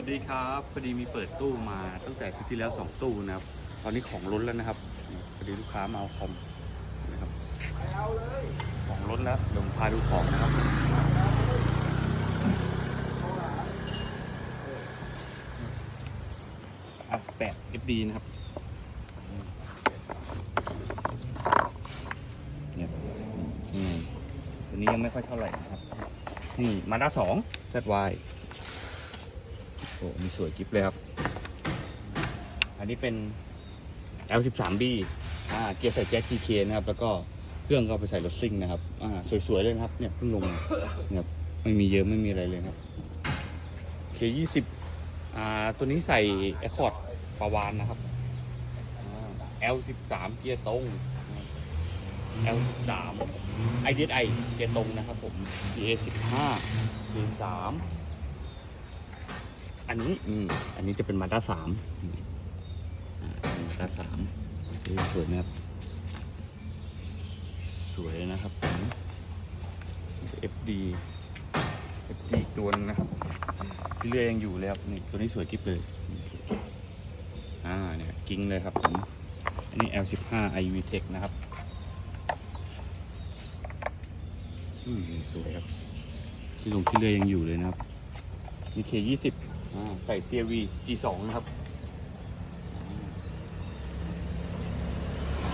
วัสดีครับพอดีมีเปิดตู้มาตั้งแต่ที่ที่แล้วสองตู้นะครับ ตอนนี้ของล้นแล้วนะครับพอดีลูกค้ามาเอาคอมนะครับของล้นแล้วเดี๋ยวผมพาดูของนะครับอาสแปด FD นะครับเนี่ยนี่ตัวนี้ยังไม่ค่อยเท่าไหร่นะครับนี่มาด้าสอง ZY โอ้มีสวยกิฟเลยครับ อันนี้เป็น L13B อ่าเกียร์ใส่แจ็ค TK นะครับ แล้วก็เครื่องก็ไปใส่รถซิ่งนะครับ อ่าสวยๆเลยนะครับ เนี่ยเพิ่งลงนี่ยครับไม่มีเยอะไม่มีอะไรเลยครับ K20 อ่าตัวนี้ใส่ Accord ปาวานนะครับอ่า L13 เกียร์ตรง L13 IDI เกียร์ตรงนะครับผม DA15 D3 อันนี้อืมอันนี้จะเป็นมาด้าสามมาด้าสามสวยนะครับ สวยนะครับผม FD FD อีกตัวหนึงนะครับที่เรือยังอยู่เลยครับนี่ตัวนี้สวยกิ๊บเลยอ่าเนี่ยกิ้งเลยครับผมอันนี้ L15 IV Tech นะครับอืมสวยครับที่ลงที่เรือยังอยู่เลยนะครับนี่ K20 อ่า ใส่ CRV G2 นะครับ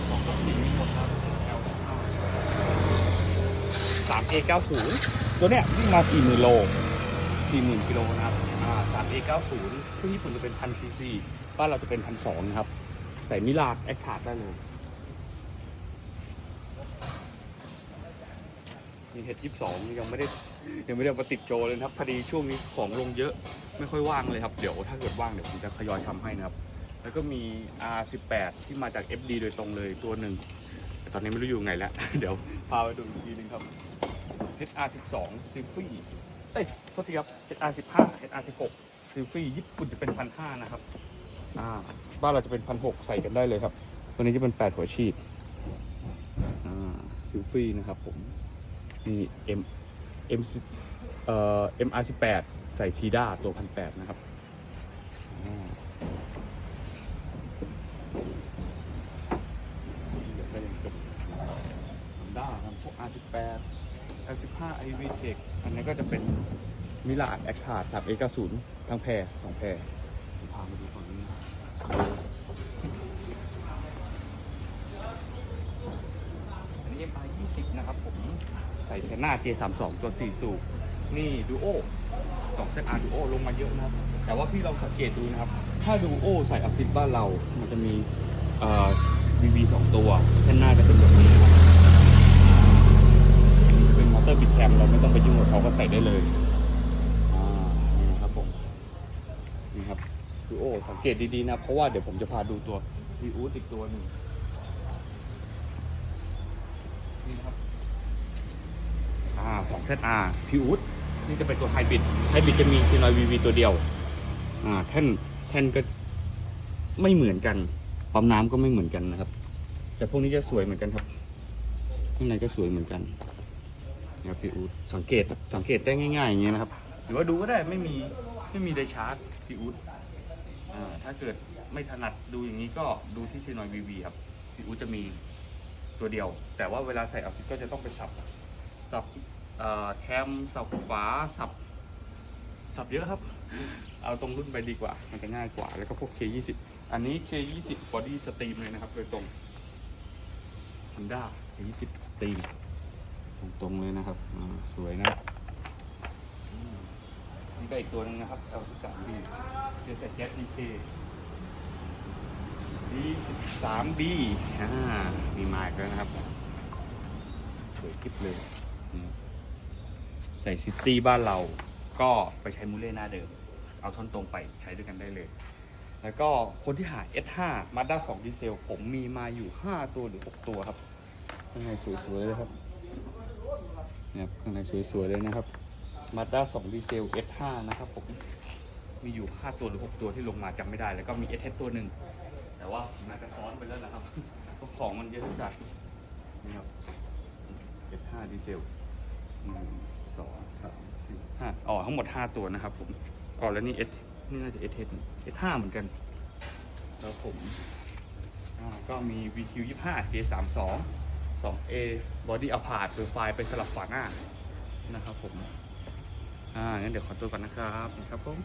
ของก็สีมีหมดครับ 3A90 ตัวเนี้ยวิ่งมา 40,000 โล 40,000 กิโลนะครับอ่า 3A90 ที่ญี่ปุ่นจะเป็น 1,000ซีซีบ้านเราจะเป็น 1,200 นะครับ ใส่มิลาดแอคทาร์ดได้เลย มีเห็ดยี่สิบสองยังไม่ได้ยังไม่ได้มาติดโจเลยนะครับพอดีช่วงนี้ของลงเยอะไม่ค่อยว่างเลยครับ เดี๋ยวถ้าเกิดว่างเดี๋ยวผมจะทยอยทำให้นะครับ แล้วก็มี R18 ที่มาจาก FD โดยตรงเลยตัวหนึ่งแต่ตอนนี้ไม่รู้อยู่ไงแล้ว เดี๋ยวพาไปดูอีกทีนึงครับ HR12 ซิฟี่เอ้ยโทษทีครับ HR15 HR16 ซิฟี่ญี่ปุ่นจะเป็นพันห้านะครับอ่าบ้านเราจะเป็นพันหกใส่กันได้เลยครับ ตัวนี้จะเป็น8หัวฉีดอ่าซิฟี่นะครับผม นี่ M M เอ่อ MR18 ใส่ทีด้าตัวพันแปดนะครับอ่าเดี๋ยวไปเลยครับด้าครับพวก R18 L15 IV Tech อันนี้ก็จะเป็นมิลาดแอคทาร์ดครับ A90 ทั้งแพรสองแพรผมพามาดูฝั่งนี้นะครับอันนี้ MR20 นะครับผม ใส่แค่หน้า J32 ตัว 4 สูบนี่ดูโอ2เซต R ดูโอลงมาเยอะนะครับ แต่ว่าพี่ลองสังเกตดูนะครับ ถ้าดูโอใส่อัพติดบ้านเรา มันจะมีเอ่อ VV 2ตัวแค่หน้าจะเป็นแบบนี้นะครับเป็นมอเตอร์บิดแคมเราไม่ต้องไปยุ่งกับเขาก็ใส่ได้เลยอ่านี่นะครับผมนี่ครับดูโอสังเกตดีๆนะ เพราะว่าเดี๋ยวผมจะพาดูตัววีอูดอีกตัวหนึ่งนี่นะครับ อ่า สองเซตอาร์พิอูดนี่จะเป็นตัวไฮบริดไฮบริดจะมีซีนอยวีวีตัวเดียว อ่าแท่นแท่นก็ไม่เหมือนกันปั๊มน้ำก็ไม่เหมือนกันนะครับ แต่พวกนี้จะสวยเหมือนกันครับข้างในก็สวยเหมือนกันนะครับพิอูดสังเกตสังเกตได้ง่ายๆอย่างเงี้ยนะครับ หรือว่าดูก็ได้ไม่มีไม่มีไดชาร์จพิอูดอ่าถ้าเกิดไม่ถนัดดูอย่างนี้ก็ดูที่ซีนอยวีวีครับพิอูดจะมีตัวเดียว แต่ว่าเวลาใส่ออฟฟิศก็จะต้องไปสับสับ แคมสับฝาสับสับเยอะครับ เอาตรงรุ่นไปดีกว่า มันจะง่ายกว่า แล้วก็พวก K20 อันนี้ K20 body stream เลยนะครับ โดยตรง Honda K20 stream ตรงๆเลยนะครับ สวยนะนี่ก็อีกตัวหนึงนะครับ L13B เจสัแก๊ส DK D13B อ่ามีมาอีกแล้วนะครับ สวยกิ๊บเลยนี่ ใส่ซิตี้บ้านเราก็ไปใช้มูเล่หน้าเดิม เอาท่อนตรงไปใช้ด้วยกันได้เลย แล้วก็คนที่หา S5 Mazda 2 ดีเซล ผมมีมาอยู่ 5 ตัวหรือ 6 ตัวครับข้างในสวยๆเลยครับเนี่ยข้างในสวยๆเลยนะครับ Mazda 2 ดีเซล S5 นะครับผมมีอยู่ 5 ตัวหรือ 6 ตัวที่ลงมาจำไม่ได้ แล้วก็มี S ตัวหนึ่งแต่ว่าน่าจะซ้อนไปแล้วนะครับของมันเยอะจัดนี่ครับ S5 ดีเซล อ๋อทั้งหมด 5 ตัวนะครับ ผมอ๋อแล้วนี่เอสนี่น่าจะเอสเอสเอสห้าเหมือนกันแล้วผมอ่าก็มี VQ 25 J 3 2 2A Body Apart โดยไฟล์ไปสลับฝาหน้านะครับผม อ่างั้นเดี๋ยวขอตัวก่อนนะครับนะครับผม